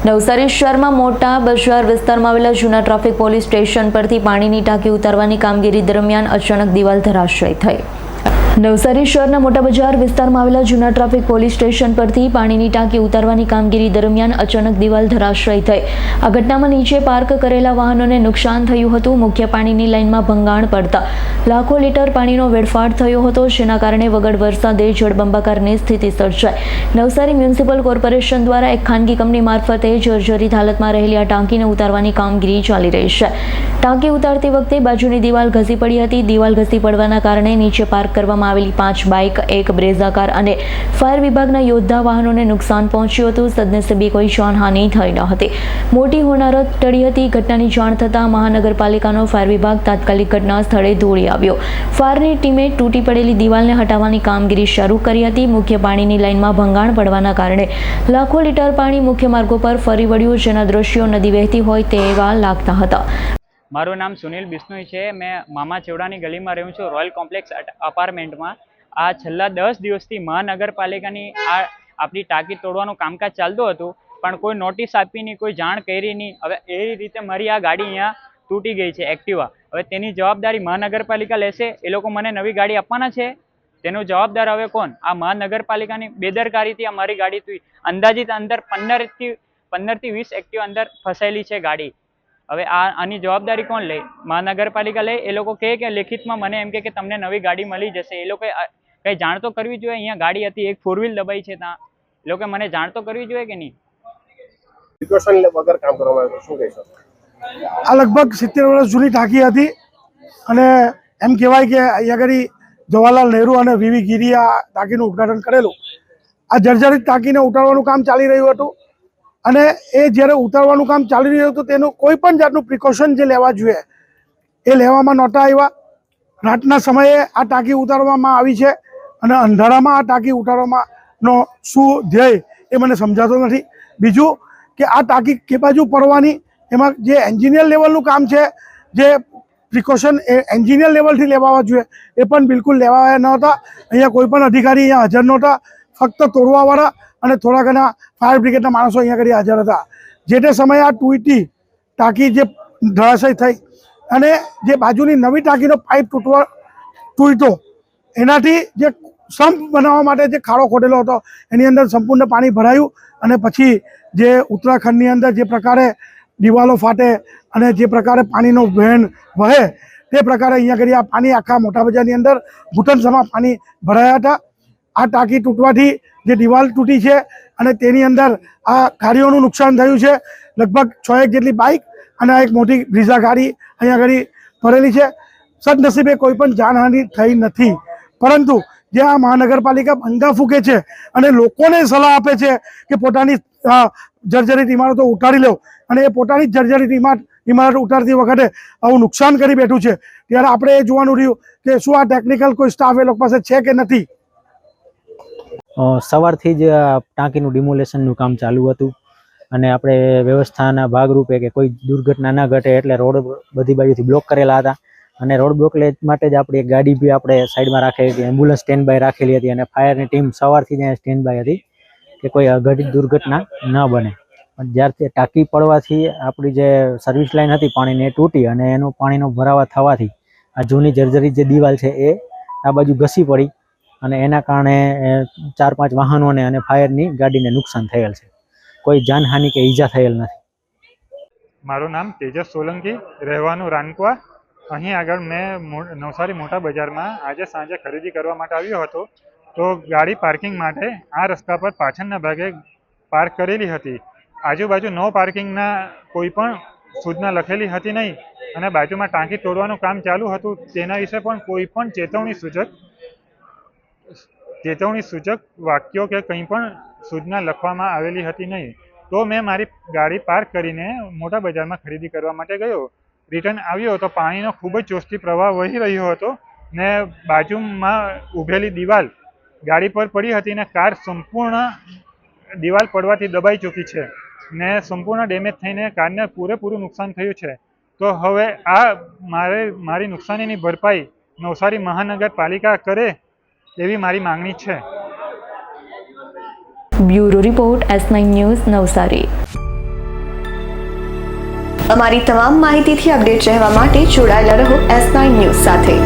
નવસારી શહેરમાં મોટા બજાર વિસ્તારમાં આવેલા જૂના ટ્રાફિક પોલીસ સ્ટેશન પરથી પાણીની ટાંકી ઉતારવાની કામગીરી દરમિયાન અચાનક દિવાલ ધરાશય થઈ. નવસારી શહેરના મોટા બજાર વિસ્તારમાં આવેલા જૂના ટ્રાફિક પોલીસ સ્ટેશન પરથી પાણીની ટાંકી ઉતારવાની કામગીરી દરમિયાન અચાનક દિવાલ ધરાશયી થઈ. આ ઘટનામાં નીચે પાર્ક કરેલા વાહનોને નુકસાન થયું હતું. મુખ્ય પાણીની લાઇનમાં ભંગાણ પડતા લાખો લીટર પાણીનો વેડફાટ થયો હતો, જેના કારણે વગર વરસાદે જળબંબાકારની સ્થિતિ સર્જાઈ. નવસારી મ્યુનિસિપલ કોર્પોરેશન દ્વારા એક ખાનગી કંપની મારફતે જર્જરિત હાલતમાં રહેલી આ ટાંકીને ઉતારવાની કામગીરી ચાલી રહી છે. ટાંકી ઉતારતી વખતે બાજુની દિવાલ ઘસી પડી હતી. દિવાલ ઘસી પડવાના કારણે નીચે પાર્ક કરવામાં આવેલી પાંચ બાઇક, એક બ્રેઝા કાર અને ફાયર વિભાગના યોદ્ધા વાહનોને નુકસાન પહોંચ્યું હતું. સદનસીબે કોઈ જાનહાનિ થઈ ન હતી. મોટી હોનારત ટળી હતી. ઘટનાની જાણ થતાં મહાનગરપાલિકાનો ફાયર વિભાગ તાત્કાલિક ઘટના સ્થળે દોડી આવ્યો. ફાયરની ટીમે તૂટી પડેલી દિવાલને હટાવવાની કામગીરી શરૂ કરી હતી. મુખ્ય પાણીની લાઇનમાં ભંગાણ પડવાના કારણે લાખો લીટર પાણી મુખ્ય માર્ગો પર ફરી વળ્યું. જેના દ્રશ્યો નદી વહેતી હોય તેવા લાગતા હતા. મારું નામ સુનિલ બિશ્નોઈ છે. મેં મામા ચેવડાની ગલીમાં રહું છું, રોયલ કોમ્પ્લેક્સ અપાર્ટમેન્ટમાં. આ છેલ્લા દસ દિવસથી મહાનગરપાલિકાની આ આપણી ટાંકી તોડવાનું કામકાજ ચાલતું હતું, પણ કોઈ નોટિસ આપી નહીં, કોઈ જાણ કરી નહીં. હવે એ રીતે મારી આ ગાડી અહીંયા તૂટી ગઈ છે, એક્ટિવા. હવે તેની જવાબદારી મહાનગરપાલિકા લેશે, એ લોકો મને નવી ગાડી આપવાના છે. તેનો જવાબદાર હવે કોણ? આ મહાનગરપાલિકાની બેદરકારીથી આ મારી ગાડી અંદાજિત અંદર પંદરથી પંદરથી વીસ એક્ટિવા અંદર ફસાયેલી છે ગાડી. હવે આ આની જવાબદારી કોણ લે? મહાનગરપાલિકા લે? એ લોકો કહે કે લેખિતમાં મને એમ કે તમને નવી ગાડી મળી જશે. એ લોકો કંઈ જાણ તો કરવી જોઈએ? અહીંયા ગાડી હતી એક ફોર વ્હીલ દબાઈ છે ત્યાં. એ લોકો મને જાણ તો કરવી જોઈએ કે નહીં? પ્રિકોશન વગર કામ કરવામાં આવ્યું. શું કહેશો? આ લગભગ સિત્તેર વર્ષ જૂની ટાંકી હતી અને એમ કહેવાય કે અહીંયા આગળ જવાહરલાલ નહેરુ અને વીવી ગીરી આ ટાંકીનું ઉદઘાટન કરેલું. આ જર્જરિત ટાંકીને ઉતારવાનું કામ ચાલી રહ્યું હતું. અને એ જ્યારે ઉતારવાનું કામ ચાલી રહ્યું હતું, તેનું કોઈ પણ જાતનું પ્રિકોશન જે લેવા જોઈએ, એ લેવામાં નહોતા આવ્યા. રાતના સમયે આ ટાંકી ઉતારવામાં આવી છે અને અંધારામાં આ ટાંકી ઉતારવામાંનો શું ધ્યેય એ મને સમજાતો નથી. બીજું કે આ ટાંકી કે બાજુ પડવાની, એમાં જે એન્જિનિયર લેવલનું કામ છે, જે પ્રિકોશન એ એન્જિનિયર લેવલથી લેવા જોઈએ, એ પણ બિલકુલ લેવાયા ન હતા અહીંયા કોઈ પણ અધિકારી અહીંયા હાજર નહોતા. ફક્ત તોડવાવાળા અને થોડા ઘણા ફાયર બ્રિગેડના માણસો અહીંયા આગળ હાજર હતા. જે તે સમયે આ તૂટી ટાંકી જે ધરાશય થઈ અને જે બાજુની નવી ટાંકીનો પાઇપ તૂટવા તૂટ્યો, એનાથી જે સંપ બનાવવા માટે જે ખાડો ખોટેલો હતો, એની અંદર સંપૂર્ણ પાણી ભરાયું અને પછી જે ઉત્તરાખંડની અંદર જે પ્રકારે દિવાલો ફાટે અને જે પ્રકારે પાણીનો વહેણ વહે, તે પ્રકારે અહીંયા આગળ આ પાણી આખા મોટા બજારની અંદર ઘૂંટણસમાં પાણી ભરાયા હતા. આ ટાંકી તૂટવાથી જે દિવાલ તૂટી છે અને તેની અંદર આ ગાડીઓનું નુકસાન થયું છે. લગભગ છ એક જેટલી બાઇક અને એક મોટી બ્રિઝા ગાડી અહીંયા આગળ ભરેલી છે. સદનસીબે કોઈ પણ જાનહાનિ થઈ નથી. પરંતુ જે આ મહાનગરપાલિકા ભંગા ફૂકે છે અને લોકોને સલાહ આપે છે કે પોતાની જર્જરિત ઇમારતો ઉતારી લો અને એ પોતાની જર્જરિત ઇમારત ઇમારત ઉતારતી વખતે આવું નુકસાન કરી બેઠું છે. ત્યારે આપણે એ જોવાનું રહ્યું કે શું આ ટેકનિકલ કોઈ સ્ટાફ એ લોકો પાસે છે કે નથી? સવારથી જ ટાંકીનું ડિમોલેશનનું કામ ચાલુ હતું. અને આપણે વ્યવસ્થાના ભાગરૂપે કે કોઈ દુર્ઘટના ના ઘટે એટલે રોડ બધી બાજુથી બ્લોક કરેલા હતા. અને રોડ બ્લોક માટે જ આપણી એક ગાડી બી આપણે સાઈડમાં રાખેલી હતી. એમ્બ્યુલન્સ સ્ટેન્ડ બાય રાખેલી હતી અને ફાયરની ટીમ સવારથી જ સ્ટેન્ડ બાય હતી કે કોઈ અઘટિત દુર્ઘટના ન બને. પણ જ્યારથી ટાંકી પડવાથી આપણી જે સર્વિસ લાઇન હતી પાણીની એ તૂટી અને એનું પાણીનો ભરાવા થવાથી આ જૂની જર્જરી જે દિવાલ છે એ આ બાજુ ઘસી પડી. અને એના કારણે ચાર પાંચ વાહનોને અને ફાયરની ગાડીને નુકસાન થયેલ છે. કોઈ જાનહાનિ કે ઈજા થયેલ નથી. મારું નામ તેજસ સોલંકી, રહેવાનું રાનકુવા. અહીં આગળ મેં, નવસારી મોટા બજારમાં આજે સાંજે ખરીદી કરવા માટે આવ્યો હતો. તો ગાડી પાર્કિંગ માટે આ રસ્તા પર પાછળના ભાગે પાર્ક કરેલી હતી. આજુબાજુ નો પાર્કિંગના કોઈ પણ સૂચના લખેલી હતી નહીં. અને બાજુમાં ટાંકી તોડવાનું કામ ચાલુ હતું. તેના વિશે પણ કોઈ પણ ચેતવણી સૂચક ચેતવણી સૂચક વાક્યો કે કંઈ પણ સૂચના લખવામાં આવેલી હતી નહીં, તો મેં મારી ગાડી પાર્ક કરીને મોટા બજારમાં ખરીદી કરવા માટે ગયો. રિટર્ન આવ્યો તો પાણીનો ખૂબ જ ચોસ્તી પ્રવાહ વહી રહ્યો હતો ને બાજુમાં ઊભેલી દિવાલ ગાડી પર પડી હતી ને કાર સંપૂર્ણ દિવાલ પડવાથી દબાઈ ચૂકી છે ને સંપૂર્ણ ડેમેજ થઈને કારને પૂરેપૂરું નુકસાન થયું છે. તો હવે આ મારે, મારી નુકસાનીની ભરપાઈ નવસારી મહાનગરપાલિકા કરે એવી મારી માંગણી છે. Bureau report S nine news Navsari. અમારી તમામ માહિતીથી અપડેટ રહેવા માટે જોડાયેલા રહો એસ નાઇન ન્યૂઝ સાથે.